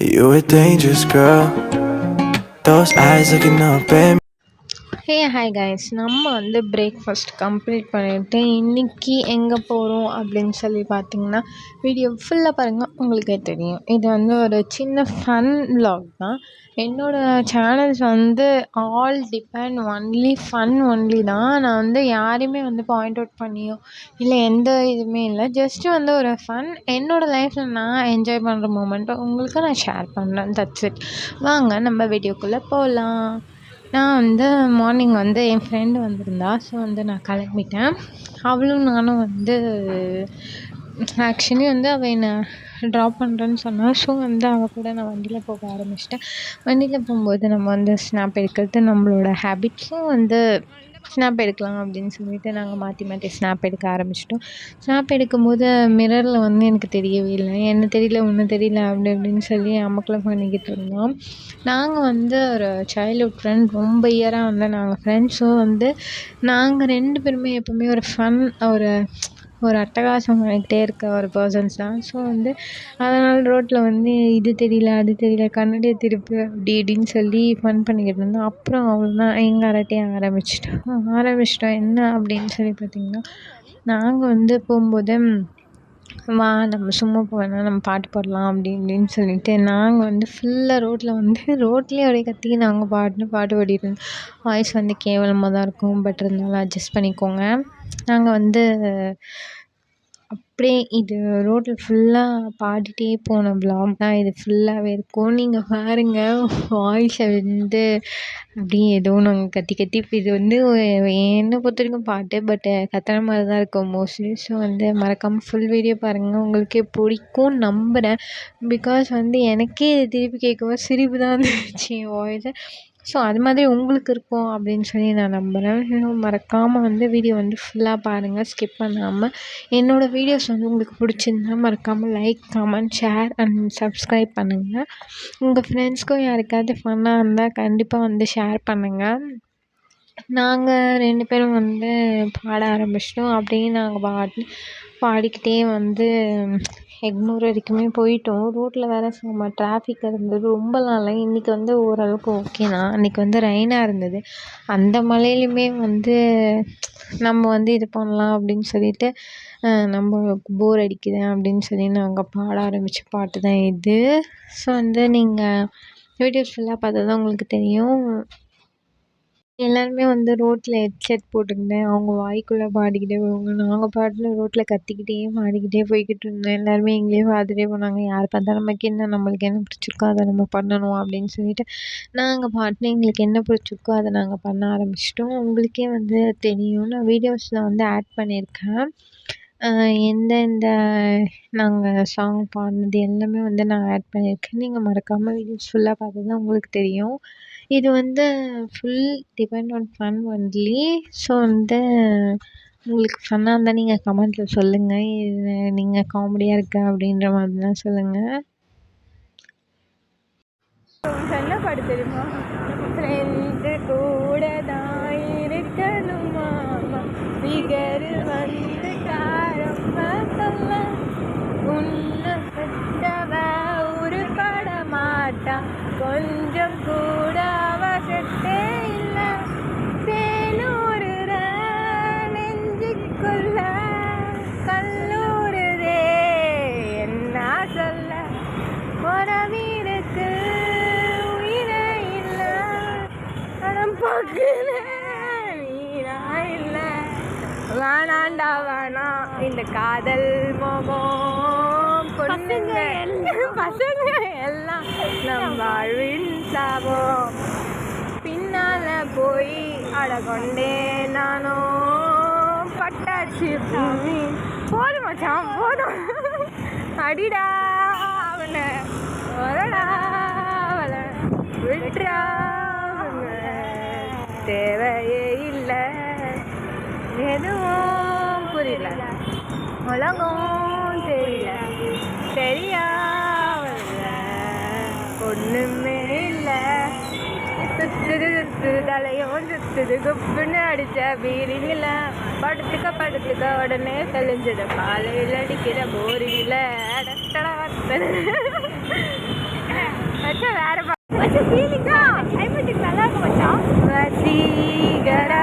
You a dangerous girl. Those eyes looking up at me. Hey hi guys நம்ம வந்து breakfast complete பண்ணிவிட்டு இன்றைக்கி எங்கே போகிறோம் அப்படின்னு சொல்லி பார்த்தீங்கன்னா வீடியோ ஃபுல்லாக பாருங்கள் உங்களுக்கே தெரியும் இது வந்து ஒரு சின்ன ஃபன் vlog தான் என்னோடய சேனல்ஸ் வந்து all depend only fun only தான். நான் வந்து யாரையுமே வந்து பாயிண்ட் அவுட் பண்ணியோ இல்லை எந்த இதுவுமே இல்லை. ஜஸ்ட்டு வந்து ஒரு ஃபன் என்னோடய லைஃப்பில் நான் என்ஜாய் பண்ணுற மூமெண்ட்டை உங்களுக்கு நான் ஷேர் பண்ணுறேன் தட்ஸ் இட் வாங்க நம்ம வீடியோக்குள்ளே போகலாம் நான் வந்து மார்னிங் வந்து என் ஃப்ரெண்டு வந்திருந்தா. ஸோ வந்து நான் கிளம்பிட்டேன். அவளும் நானும் வந்து ஆக்சுவலி வந்து அவள் என்னை ட்ராப் பண்ணுறேன்னு சொன்னா ஸோ வந்து அவள் கூட நான் வண்டியில் போக ஆரம்பிச்சிட்டேன். வண்டியில் போகும்போது நம்ம வந்து ஸ்னாப் எடுக்கிறது நம்மளோட ஹேபிட்ஸும் வந்து ஸ்னாப் எடுக்கலாம் அப்படின்னு சொல்லிட்டு நாங்கள் மாற்றி மாற்றி ஸ்னாப் எடுக்க ஆரம்பிச்சிட்டோம். ஸ்னாப் எடுக்கும்போது மிரரில் வந்து எனக்கு தெரியவே இல்லை. என்ன தெரியல ஒன்றும் தெரியல அப்படி இப்படின்னு சொல்லி அமக்கலம் பண்ணிக்கிட்டு இருந்தோம். நாங்கள் வந்து ஒரு சைல்ட்ஹுட் ஃப்ரெண்ட் ரொம்ப இயராக வந்து நாங்கள் ஃப்ரெண்ட்ஸும் வந்து நாங்கள் ரெண்டு பேருமே எப்போவுமே ஒரு ஃபன் ஒரு ஒரு அட்டகாசம் பண்ணிக்கிட்டே இருக்க ஒரு பர்சன்ஸ் தான். ஸோ வந்து அதனால் ரோட்டில் வந்து இது தெரியல அது தெரியல கண்ணாடியை திருப்பு அப்படி இப்படின்னு சொல்லி ஃபன் பண்ணிக்கிட்டு இருந்தோம். அப்புறம் அவ்வளோதான் எங்கள் அரட்டையை ஆரம்பிச்சிட்டோம். ஆரம்பிச்சிட்டோம். என்ன அப்படின்னு சொல்லி பார்த்தீங்கன்னா நாங்கள் வந்து போகும்போது வா நம்ம சும்மா போனால் நம்ம பாட்டு பாடலாம் அப்படி இப்படின்னு சொல்லிட்டு நாங்கள் வந்து ஃபுல்லாக ரோட்டில் வந்து ரோட்லேயே அப்படியே கத்தி நாங்கள் பாட்டுன்னு பாட்டு பாடிட்டு வாய்ஸ் வந்து கேவலமாக தான் இருக்கும் பட் இருந்தாலும் அட்ஜஸ்ட் பண்ணிக்கோங்க. நாங்கள் வந்து அப்படியே இது ரோட்டில் ஃபுல்லாக பாடிட்டே போன விலாக் தான் இது ஃபுல்லாகவே இருக்கும். நீங்கள் பாருங்கள் வாய்ஸை வந்து அப்படியே ஏதோ நாங்கள் கத்தி கத்தி இது வந்து என்னை பொறுத்த வரைக்கும் பாட்டு பட் கத்துற மாதிரி தான் இருக்கும் மோஸ்ட்லி ஸோ வந்து மறக்காமல் ஃபுல் வீடியோ பாருங்கள் உங்களுக்கே பிடிக்கும்னு நம்புகிறேன் பிகாஸ் வந்து எனக்கே இது திருப்பி கேட்கும்போது சிரிப்பு தான் வந்துச்சு என் வாய்ஸை ஸோ அது மாதிரி உங்களுக்கு இருக்கும் அப்படின்னு சொல்லி நான் நம்புகிறேன் இன்னும் மறக்காமல் வந்து வீடியோ வந்து ஃபுல்லாக பாருங்கள் ஸ்கிப் பண்ணாமல் என்னோடய வீடியோஸ் வந்து உங்களுக்கு பிடிச்சிருந்தா மறக்காமல் like comment share and subscribe பண்ணுங்கள் உங்கள் ஃப்ரெண்ட்ஸ்க்கும் யாருக்காவது ஃபன்னாக இருந்தால் கண்டிப்பாக வந்து ஷேர் பண்ணுங்கள் நாங்கள் ரெண்டு பேரும் வந்து பாட ஆரம்பிச்சிட்டோம். அப்படியே நாங்கள் பாட்டு பாடிக்கிட்டே வந்து எக்மோர் வரைக்குமே போயிட்டோம். ரோட்டில் வேறு செம்ம டிராஃபிக் இருந்தது. ரொம்ப நாளாக இன்றைக்கி வந்து ஓரளவுக்கு ஓகே தான். அன்றைக்கி வந்து ரெயினாக இருந்தது. அந்த மழையிலையுமே வந்து நம்ம வந்து இது பண்ணலாம் அப்படின்னு சொல்லிட்டு நம்ம போர் அடிக்குது அப்படின்னு சொல்லி நாங்கள் பாட ஆரம்பித்த பாட்டு தான் இது. ஸோ வந்து நீங்கள் வீடியோஸ் ஃபுல்லாக பார்த்தா தான் உங்களுக்கு தெரியும். எல்லாருமே வந்து ரோட்டில் ஹெட்செட் போட்டுக்கின்னு அவங்க வாய்க்குள்ளே பாடிக்கிட்டே போவாங்க. நாங்கள் பாட்டில் ரோட்டில் கத்திக்கிட்டே பாடிக்கிட்டே போய்கிட்டு இருந்தோம். எல்லாருமே எங்களையே பார்த்துட்டே போனாங்க. யார் பார்த்தாலும் நமக்கு என்ன நம்மளுக்கு என்ன பிடிச்சிருக்கோ அதை நம்ம பண்ணணும் அப்படின்னு சொல்லிட்டு நாங்கள் பாட்டுன்னு எங்களுக்கு என்ன பிடிச்சிருக்கோ அதை நாங்கள் பண்ண ஆரம்பிச்சிட்டோம். உங்களுக்கே வந்து தெரியும். நான் வீடியோஸில் வந்து ஆட் பண்ணியிருக்கேன். எந்தெந்த நாங்கள் சாங் பாடினது எல்லாமே வந்து நான் ஆட் பண்ணியிருக்கேன். நீங்கள் மறக்காமல் வீடியோஸ் ஃபுல்லாக பார்த்தா தான் உங்களுக்கு தெரியும். இது வந்து full depend on fun only so வந்து உங்களுக்கு ஃபன்னாக இருந்தால் நீங்கள் கமெண்ட்டில் சொல்லுங்கள் இது நீங்கள் காமெடியாக இருக்கா அப்படின்ற மாதிரிலாம் சொல்லுங்கள் என்ன பாடு தெரியுமா? ஃப்ரெண்டு கூட தான் இருக்கணுமா ஃபிகர் வந்து காரம் உன்னை காதல் மோகம் பொண்ணுங்க பசங்க எல்லாம் நம் வாழ்வின் சாபம் பின்னால போய் அடகொண்டே நானோ. பட்டாச்சு பூமி. போதும் மச்சான் போதும். அடிடா அவனை. வரடா அவளை விட்டுறா தேவையே இல்லை. எதுவும் தெரியல. உலகம் தெரியல. தெரியாவல்ல ஒண்ணுமே இல்லை. சுத்துது சுத்துது தலையும் சுத்துது குப்புன்னு அடிச்ச வீரில படுத்துக்க படுத்துக்க உடனே தெளிஞ்சது. காலையில் அடிக்கிற போரிங்கில் வேற ஃபீலிங் தான் நல்லா இருக்கும் மச்சான் வசீகரா.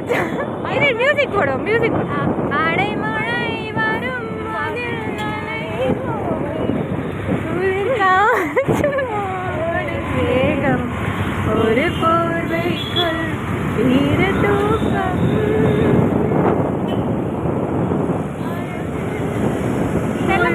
ഇത് മ്യൂസിക് പോടോ മ്യൂസിക് വേഗം ഒരു പോർവൈക്കുൾ വീരതൂക്കം ഇതെല്ലാം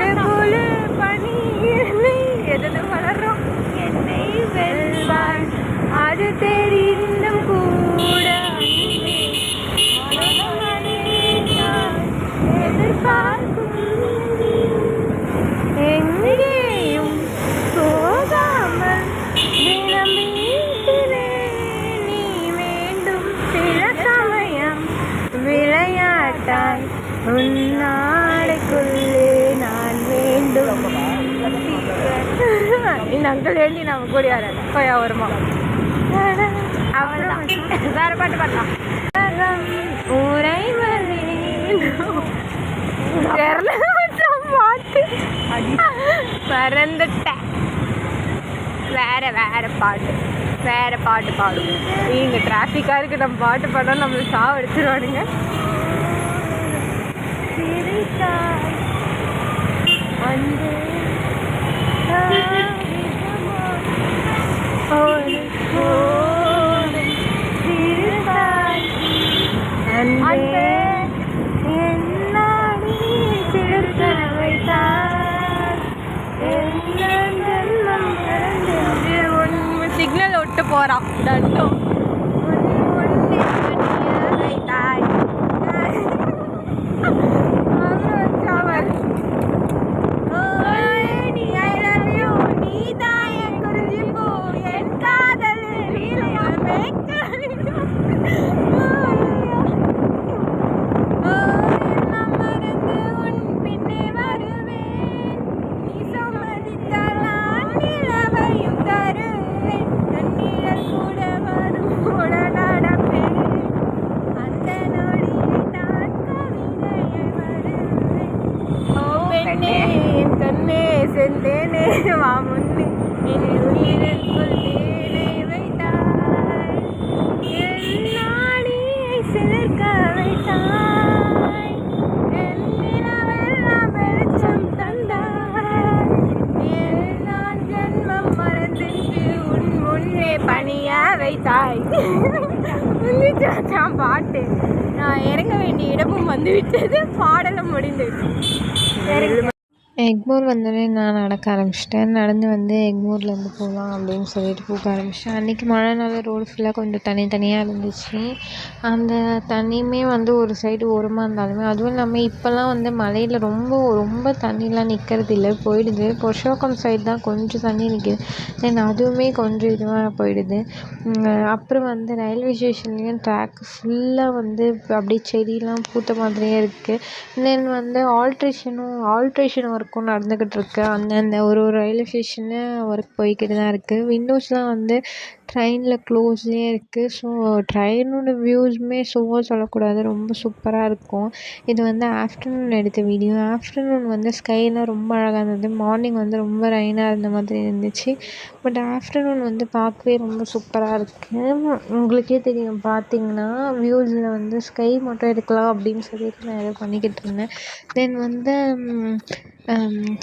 உன்னாடைக்குள்ளே நான் வேண்டும். இந்த அங்கிள் வேண்டி நம்ம கூடி வர போயா வருமா? அவ்வளோதான் வேற பாட்டு பாடலாம். ஊரை தெரியல பாட்டு மறந்துட்டேன் வேற வேற பாட்டு. வேற பாட்டு பாடுவோம். இங்கே டிராஃபிக்காக இருக்கு. நம்ம பாட்டு பாடணும் நம்மளை சாவடிச்சிருவானுங்க. சிரித்தாய் வந்து ஒரு கோலம் சிரித்தாய் அன்பே என்னாடி சிறுத்த வைத்தாய் என்ன ஜென்மம் நடந்தென்று உன் சிக்னல் விட்டு போகிறான் தட்டும் உன் முன்னே பணிய வைத்தாய் அப்புறம் வச்சாவல் ஓடி ஐ லவ் யூ நீ தான் என் குறிஞ்சி பூ என் காதல் லீலையா எல்லாம் மறந்து உன் பின்னே வருவேன் நீ சம்மதித்தால் நான் நிலவையும் தருவேன் நன்னிழல் கூட வரும் கூட நடப்பேன் அந்த நொடியில் நான் கவிதையை வருவேன் ஓ பெண்ணே என் கண்ணே செந்தேனே வா முன்னே என் உயிருக்குள் தேனை வைத்தாய் என் நாடியை சிலிர்க்க வைத்தாய் என் நிலவெல்லாம் வெளிச்சம் தந்தாய். என் நான் ஜென்மம் மறந்தென்று உன் முன்னே பணிய வைத்தாய். முன்னிச்சாச்சான் பாட்டு. நான் இறங்க வேண்டிய இடமும் வந்துவிட்டது. பாடலும் முடிந்து எக்மோர் வந்தோடனே நான் நடக்க ஆரம்பிச்சிட்டேன். நடந்து வந்து எக்மோர்லேருந்து போகலாம் அப்படின்னு சொல்லிட்டு போக ஆரம்பித்தேன் அன்றைக்கி மழைனால ரோடு ஃபுல்லாக கொஞ்சம் தனி தனியாக இருந்துச்சு. அந்த தண்ணியுமே வந்து ஒரு சைடு ஓரமாக இருந்தாலுமே அதுவும் இல்லாமல் இப்போல்லாம் வந்து மழையில் ரொம்ப ரொம்ப தண்ணிலாம் நிற்கிறது இல்லை போயிடுது புருஷோக்கம் சைடு தான் கொஞ்சம் தண்ணி நிற்கிது தென் அதுவுமே கொஞ்சம் இதுவாக போயிடுது. அப்புறம் வந்து ரயில்வே ஸ்டேஷன்லேயும் ட்ராக் ஃபுல்லாக வந்து அப்படியே செடியெலாம் பூத்த மாதிரியே இருக்குது தென் வந்து ஆல்ட்ரேஷனும் ஆல்ட்ரேஷன் ஒர்க்கும் நடந்துக்கிட்டு இருக்குது அந்தந்த ஒரு ஒரு ரயில்வே ஸ்டேஷனில் ஒர்க் போய்க்கிட்டு தான் இருக்குது விண்டோஸ்லாம் வந்து ட்ரெயினில் க்ளோஸ்லேயே இருக்குது ஸோ ட்ரெயினோட வியூஸுமே சும்மா சொல்லக்கூடாது. ரொம்ப சூப்பராக இருக்கும். இது வந்து ஆஃப்டர்நூன் எடுத்த வீடியோ ஆஃப்டர்நூன் வந்து ஸ்கைலாம் ரொம்ப அழகாக இருந்தது. மார்னிங் வந்து ரொம்ப ரெயினாக இருந்த மாதிரி இருந்துச்சு. பட் ஆஃப்டர்நூன் வந்து பார்க்கவே ரொம்ப சூப்பராக இருக்குது உங்களுக்கே தெரியும். பார்த்தீங்கன்னா வியூஸில் வந்து ஸ்கை மட்டும் எடுக்கலாம் அப்படின்னு சொல்லிட்டு நான் ஏதோ பண்ணிக்கிட்டு இருந்தேன். தென் வந்து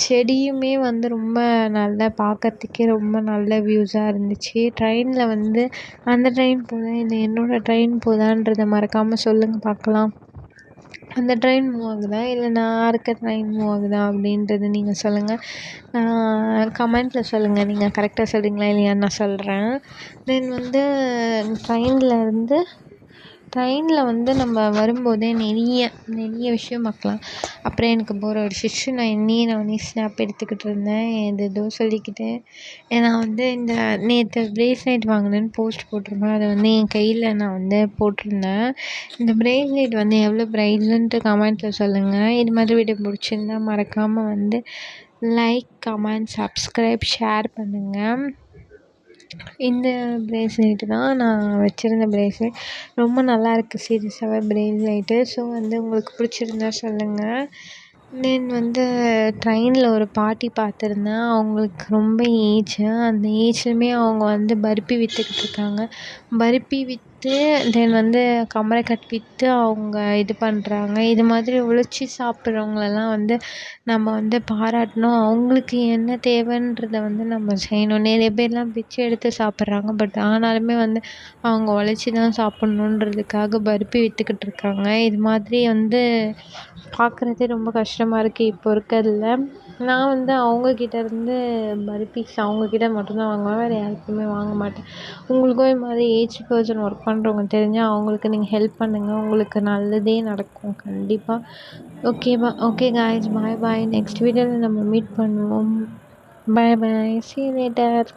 செடியுமே வந்து ரொம்ப நல்லா பார்க்கறதுக்கே ரொம்ப நல்ல வியூஸாக இருந்துச்சு. ட்ரெயின் ட்ரெயினில் வந்து அந்த ட்ரெயின் போகுதா இல்லை என்னோடய ட்ரெயின் போகுதான்றத மறக்காமல் சொல்லுங்கள் பார்க்கலாம் அந்த ட்ரெயின் மூவ் ஆகுதா? இல்லை நான் இருக்க ட்ரெயின் மூவ் ஆகுதா? அப்படின்றத நீங்கள் சொல்லுங்கள் கமெண்ட்டில் சொல்லுங்கள் நீங்கள் கரெக்டாக சொல்கிறீங்களா இல்லையான்னு நான் சொல்கிறேன் தென் வந்து ட்ரெயினில் இருந்து ட்ரெயினில் வந்து நம்ம வரும்போதே நிறைய நிறைய விஷயம் பார்க்கலாம். அப்புறம் எனக்கு போர் அடிச்சிச்சு நான் என்னையே நானே ஸ்னாப் எடுத்துக்கிட்டு இருந்தேன். ஏதேதோ சொல்லிக்கிட்டு. நான் வந்து இந்த நேற்று ப்ரேஸ்லெட் வாங்கினேன்னு போஸ்ட் போட்டிருப்பேன் அதை வந்து என் கையில் நான் வந்து போட்டிருந்தேன். இந்த ப்ரேஸ்லெட் வந்து எவ்வளோ ப்ரைஸுன்ட்டு கமெண்ட்டில் சொல்லுங்கள் இது மாதிரி வீடியோ பிடிச்சிருந்தா மறக்காமல் வந்து லைக் கமெண்ட் சப்ஸ்கிரைப் ஷேர் பண்ணுங்கள் இந்த ப்ரேஸ்லெட்டு தான் நான் வச்சுருந்த ப்ரேஸ்லெட் ரொம்ப நல்லாயிருக்கு சீரியஸாகவே ப்ரேஸ்லெட்டு ஸோ வந்து உங்களுக்கு பிடிச்சிருந்தா சொல்லுங்கள் தென் வந்து ட்ரெயினில் ஒரு பாட்டி பார்த்துருந்தேன் அவங்களுக்கு ரொம்ப ஏஜ் அந்த ஏஜ்லேயுமே அவங்க வந்து பர்பி விற்றுக்கிட்டு இருக்காங்க. பர்பி விற்று தென் வந்து கமரை விற்று அவங்க இது பண்ணுறாங்க இது மாதிரி உழைச்சி சாப்பிட்றவங்களெல்லாம் வந்து நம்ம வந்து பாராட்டணும். அவங்களுக்கு என்ன தேவைன்றத வந்து நம்ம செய்யணும். நிறைய பேர்லாம் பிச்சை எடுத்து சாப்பிட்றாங்க. பட் ஆனாலுமே வந்து அவங்க உழைச்சி தான் சாப்பிட்ணுன்றதுக்காக பர்பி விற்றுக்கிட்டு இருக்காங்க. இது மாதிரி வந்து பார்க்குறதே ரொம்ப கஷ்டமாக இருக்குது இப்போ இருக்கிறதுல. நான் வந்து அவங்கக்கிட்டேருந்து இருந்து அவங்கக்கிட்ட மட்டும்தான் வாங்குவேன். வேறு யாருக்குமே வாங்க மாட்டேன். உங்களுக்கும் இது மாதிரி ஏஜ் பர்சன் ஒர்க் பண்ணுறவங்க தெரிஞ்சால் அவங்களுக்கு நீங்கள் ஹெல்ப் பண்ணுங்கள் உங்களுக்கு நல்லதே நடக்கும். கண்டிப்பாக ஓகேவா okay guys bye bye next வீடியோவில் நம்ம மீட் பண்ணுவோம். பாய் பாய் சீ லேட்டர்